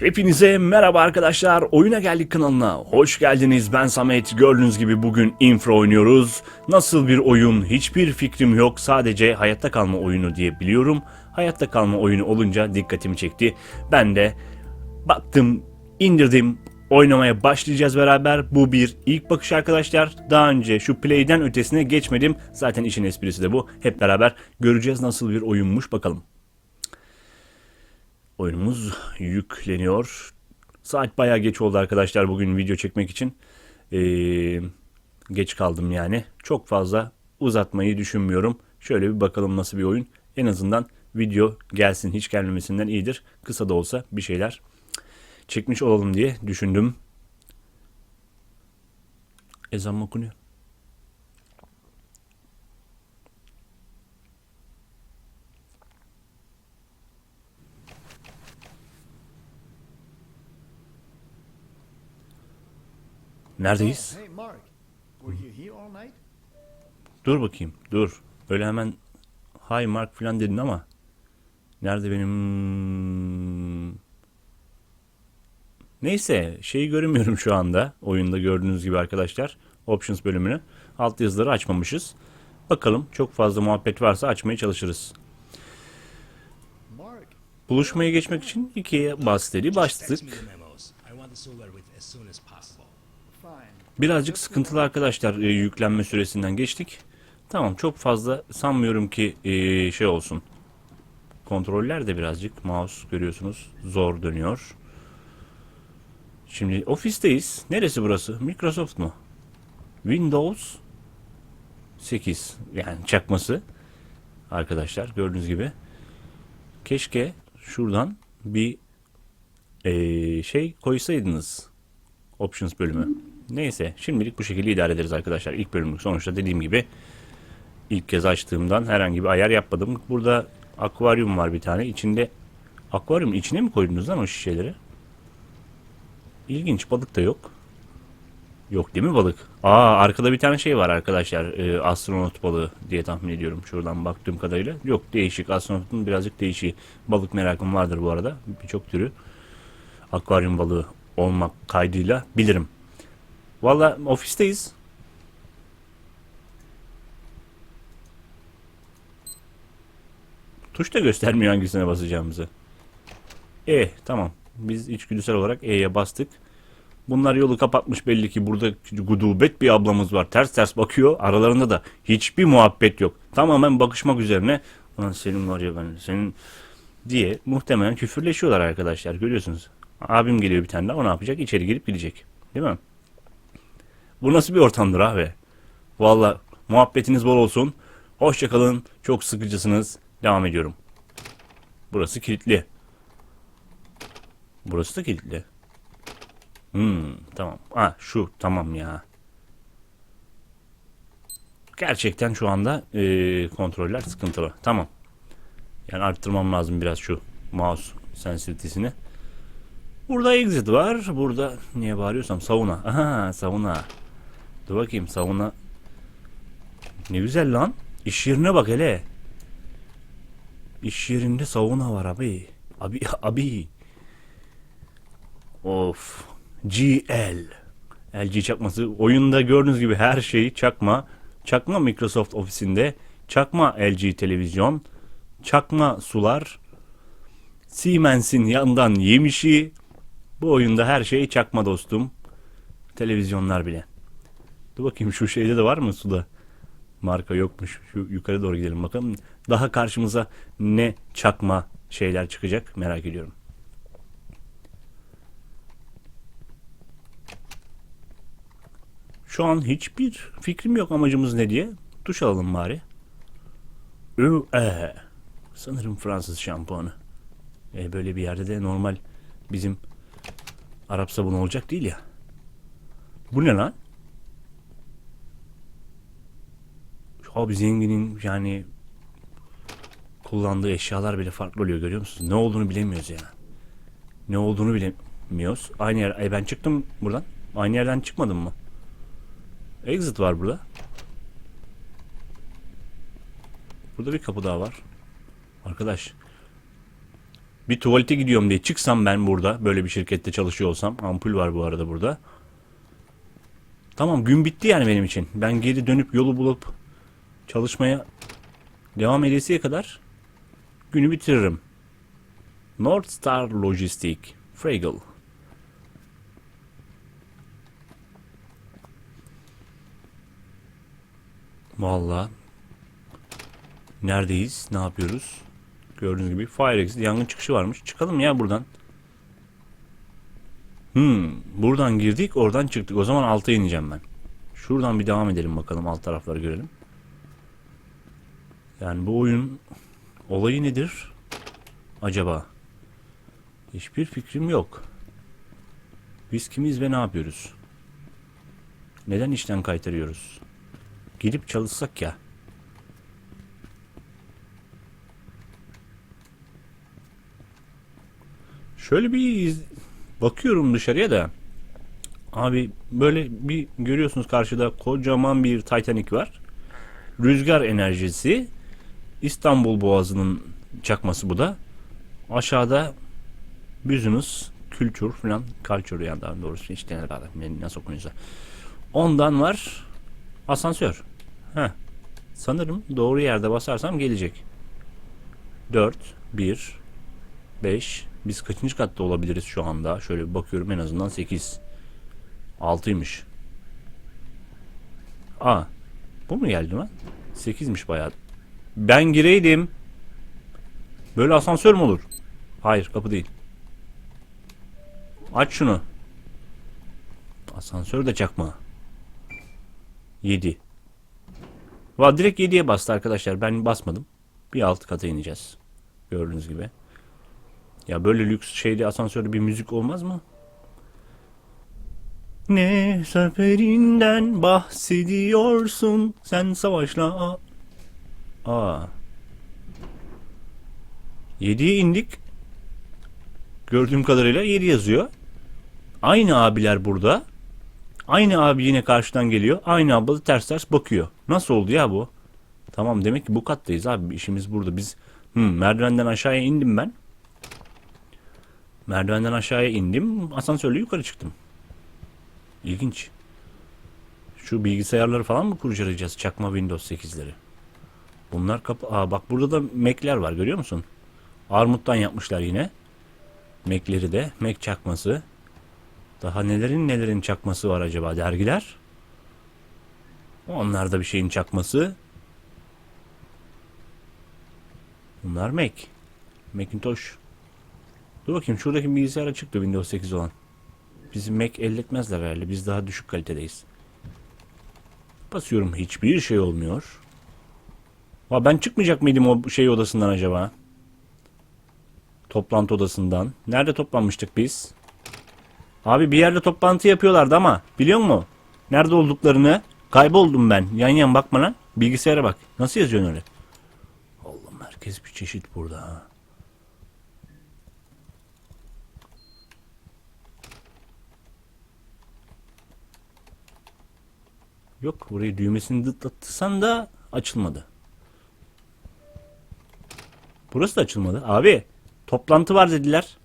Hepinize merhaba arkadaşlar. Oyuna geldik kanalına. Hoş geldiniz. Ben Samet. Gördüğünüz gibi bugün Infra oynuyoruz. Nasıl bir oyun? Hiçbir fikrim yok. Sadece hayatta kalma oyunu diye biliyorum. Hayatta kalma oyunu olunca dikkatimi çekti. Ben de baktım, indirdim. Oynamaya başlayacağız beraber. Bu bir ilk bakış arkadaşlar. Daha önce şu play'den ötesine geçmedim. Zaten işin esprisi de bu. Hep beraber göreceğiz nasıl bir oyunmuş bakalım. Oyunumuz yükleniyor. Saat bayağı geç oldu arkadaşlar bugün video çekmek için. Ee, geç kaldım yani. Çok fazla uzatmayı düşünmüyorum. Şöyle bir bakalım nasıl bir oyun. En azından video gelsin hiç gelmemesinden iyidir. Kısa da olsa bir şeyler çekmiş olalım diye düşündüm. Ezan mı okunuyor? Neredeyiz? Dur bakayım. Dur. Öyle hemen hi Mark falan dedin ama nerede benim Neyse şeyi göremiyorum şu anda oyunda gördüğünüz gibi arkadaşlar options bölümünü alt yazıları açmamışız. Bakalım çok fazla muhabbet varsa açmaya çalışırız. Buluşmaya geçmek için ikiye bas dedi bastık. Birazcık sıkıntılı arkadaşlar e, yüklenme süresinden geçtik. Tamam çok fazla sanmıyorum ki e, şey olsun. Kontroller de birazcık mouse görüyorsunuz zor dönüyor. Şimdi ofisteyiz. Neresi burası? Microsoft mu? Windows 8 yani çakması arkadaşlar gördüğünüz gibi. Keşke şuradan bir e, şey koysaydınız Options bölümü. Neyse şimdilik bu şekilde idare ederiz arkadaşlar. İlk bölümlük sonuçta dediğim gibi ilk kez açtığımdan herhangi bir ayar yapmadım. Burada akvaryum var bir tane. İçinde akvaryum içine mi koydunuz lan o şişeleri? İlginç balık da yok. Yok değil mi balık? Aa arkada bir tane şey var arkadaşlar. Ee, astronot balığı diye tahmin ediyorum. Şuradan baktığım kadarıyla. Yok değişik. Astronotun birazcık değişik. Balık merakım vardır bu arada. Birçok türü akvaryum balığı olmak kaydıyla bilirim. Valla ofisteyiz. Tuş da göstermiyor hangisine basacağımızı. E tamam. Biz içgüdüsel olarak E'ye bastık. Bunlar yolu kapatmış belli ki burada gudubet bir ablamız var. Ters ters bakıyor. Aralarında da hiçbir muhabbet yok. Tamamen bakışmak üzerine. Ulan senin var ya ben senin diye muhtemelen küfürleşiyorlar arkadaşlar. Görüyorsunuz. Abim geliyor bir tane daha. O ne yapacak? İçeri girip gidecek. Değil mi? Bu nasıl bir ortamdır abi? Valla muhabbetiniz bol olsun. Hoşçakalın. Çok sıkıcısınız. Devam ediyorum. Burası kilitli. Burası da kilitli. Hmm, tamam. Ha şu tamam ya. Gerçekten şu anda eee, kontroller sıkıntılı. Tamam. Yani arttırmam lazım biraz şu mouse sensitivity'sini. Burada exit var. Burada niye bağırıyorsam sauna. Aha sauna. Dur bakayım sauna. Ne güzel lan. İş yerine bak hele. İş yerinde sauna var abi. Abi abi. Of. GL. LG çakması. Oyunda gördüğünüz gibi her şey çakma. Çakma Microsoft ofisinde. Çakma LG televizyon. Çakma sular. Siemens'in yandan yemişi. Bu oyunda her şey çakma dostum. Televizyonlar bile. Dur bakayım şu şeyde de var mı suda? Marka yokmuş. Şu yukarı doğru gidelim bakalım. Daha karşımıza ne çakma şeyler çıkacak merak ediyorum. Şu an hiçbir fikrim yok amacımız ne diye. Duş alalım bari. Ö, e. Sanırım Fransız şampuanı. E, böyle bir yerde de normal bizim Arap sabunu olacak değil ya. Bu ne lan? Abi zenginin yani kullandığı eşyalar bile farklı oluyor görüyor musunuz? Ne olduğunu bilemiyoruz ya. Ne olduğunu bilemiyoruz. Aynı yer. E ben çıktım buradan. Aynı yerden çıkmadım mı? Exit var burada. Burada bir kapı daha var. Arkadaş bir tuvalete gidiyorum diye çıksam ben burada böyle bir şirkette çalışıyor olsam ampul var bu arada burada. Tamam gün bitti yani benim için. Ben geri dönüp yolu bulup çalışmaya devam edesiye kadar günü bitiririm. North Star Logistik, Fraggle. Vallahi neredeyiz? Ne yapıyoruz? Gördüğünüz gibi fire exit yangın çıkışı varmış. Çıkalım ya buradan. Hmm, buradan girdik, oradan çıktık. O zaman alta ineceğim ben. Şuradan bir devam edelim bakalım alt tarafları görelim. Yani bu oyun olayı nedir acaba? Hiçbir fikrim yok. Biz kimiz ve ne yapıyoruz? Neden işten kaytarıyoruz? Gidip çalışsak ya. Şöyle bir bakıyorum dışarıya da. Abi böyle bir görüyorsunuz karşıda kocaman bir Titanic var. Rüzgar enerjisi. İstanbul Boğazı'nın çakması bu da. Aşağıda business, kültür falan, culture yani daha doğrusu işte ne kadar nasıl okunuyorsa. Ondan var asansör. Heh. Sanırım doğru yerde basarsam gelecek. 4, 1, 5. Biz kaçıncı katta olabiliriz şu anda? Şöyle bir bakıyorum en azından 8. 6'ymış. Aa. Bu mu geldi lan? 8'miş bayağı. Ben gireydim. Böyle asansör mü olur? Hayır kapı değil. Aç şunu. Asansör de çakma. 7. Va direkt 7'ye bastı arkadaşlar. Ben basmadım. Bir alt kata ineceğiz. Gördüğünüz gibi. Ya böyle lüks şeyde asansörde bir müzik olmaz mı? Ne seferinden bahsediyorsun sen savaşla. Aa. 7'ye indik. Gördüğüm kadarıyla 7 yazıyor. Aynı abiler burada. Aynı abi yine karşıdan geliyor. Aynı abla da ters ters bakıyor. Nasıl oldu ya bu? Tamam demek ki bu kattayız abi. İşimiz burada. Biz hmm, merdivenden aşağıya indim ben. Merdivenden aşağıya indim. Asansörle yukarı çıktım. İlginç. Şu bilgisayarları falan mı kurcalayacağız? Çakma Windows 8'leri. Bunlar kapı... Aa bak burada da Mac'ler var görüyor musun? Armut'tan yapmışlar yine. Mac'leri de. Mac çakması. Daha nelerin nelerin çakması var acaba dergiler? Onlar da bir şeyin çakması. Bunlar Mac. Macintosh. Dur bakayım şuradaki bilgisayara çıktı Windows 8 olan. Bizim Mac elletmezler herhalde. Biz daha düşük kalitedeyiz. Basıyorum hiçbir şey olmuyor. Va ben çıkmayacak mıydım o şey odasından acaba? Toplantı odasından. Nerede toplanmıştık biz? Abi bir yerde toplantı yapıyorlardı ama biliyor musun? Nerede olduklarını kayboldum ben. Yan yan bakma lan. Bilgisayara bak. Nasıl yazıyorsun öyle? Allah'ım herkes bir çeşit burada ha. Yok burayı düğmesini dıtlatırsan da açılmadı. Burası da açılmadı. Abi toplantı var dediler.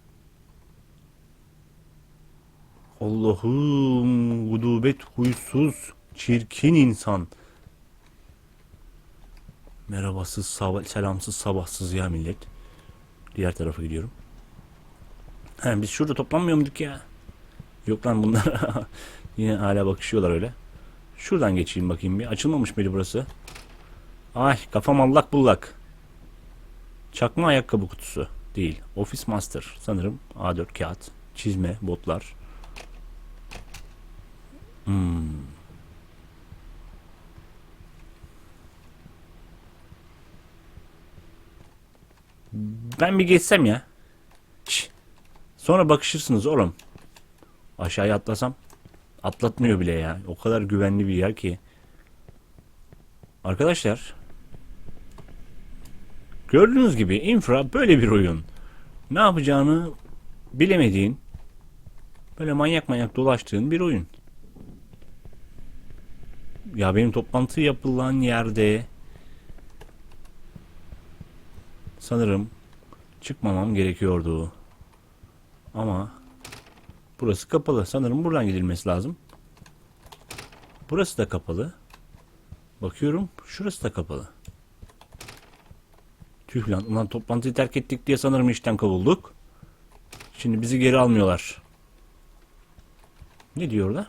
Allah'ım gudubet huysuz çirkin insan. Merhabasız sabah, selamsız sabahsız ya millet. Diğer tarafa gidiyorum. He, biz şurada toplanmıyor muyduk ya? Yok lan bunlar yine hala bakışıyorlar öyle. Şuradan geçeyim bakayım bir. Açılmamış mıydı burası? Ay kafam allak bullak. Çakma ayakkabı kutusu. Değil. Office Master. Sanırım A4 kağıt. Çizme, botlar. Hmm. Ben bir geçsem ya. Sonra bakışırsınız oğlum. Aşağıya atlasam. Atlatmıyor bile ya. O kadar güvenli bir yer ki. Arkadaşlar. Gördüğünüz gibi infra böyle bir oyun. Ne yapacağını bilemediğin, böyle manyak manyak dolaştığın bir oyun. Ya benim toplantı yapılan yerde sanırım çıkmamam gerekiyordu. Ama burası kapalı. Sanırım buradan gidilmesi lazım. Burası da kapalı. Bakıyorum şurası da kapalı. Tüh lan ulan toplantıyı terk ettik diye sanırım işten kovulduk. Şimdi bizi geri almıyorlar. Ne diyor orada?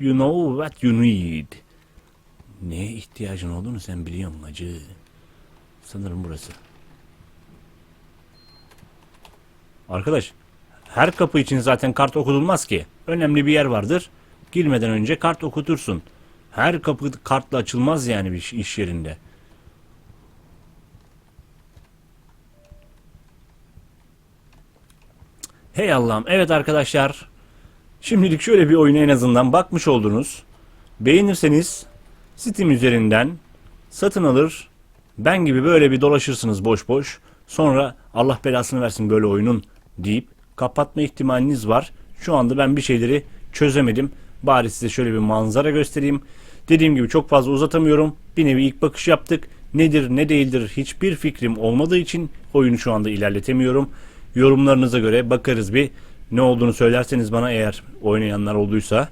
You know what you need. Neye ihtiyacın olduğunu sen biliyor musun hacı? Sanırım burası. Arkadaş, her kapı için zaten kart okutulmaz ki. Önemli bir yer vardır. Girmeden önce kart okutursun. Her kapı kartla açılmaz yani bir iş yerinde. Hey Allah'ım. Evet arkadaşlar. Şimdilik şöyle bir oyuna en azından bakmış oldunuz. Beğenirseniz Steam üzerinden satın alır. Ben gibi böyle bir dolaşırsınız boş boş. Sonra Allah belasını versin böyle oyunun deyip kapatma ihtimaliniz var. Şu anda ben bir şeyleri çözemedim. Bari size şöyle bir manzara göstereyim. Dediğim gibi çok fazla uzatamıyorum. Bir nevi ilk bakış yaptık. Nedir ne değildir hiçbir fikrim olmadığı için oyunu şu anda ilerletemiyorum. Yorumlarınıza göre bakarız bir. Ne olduğunu söylerseniz bana eğer oynayanlar olduysa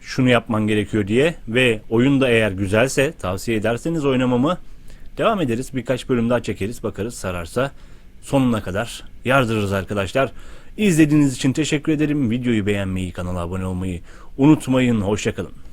şunu yapman gerekiyor diye ve oyun da eğer güzelse tavsiye ederseniz oynamamı devam ederiz. Birkaç bölüm daha çekeriz bakarız sararsa sonuna kadar yardırırız arkadaşlar. İzlediğiniz için teşekkür ederim. Videoyu beğenmeyi, kanala abone olmayı unutmayın. Hoşçakalın.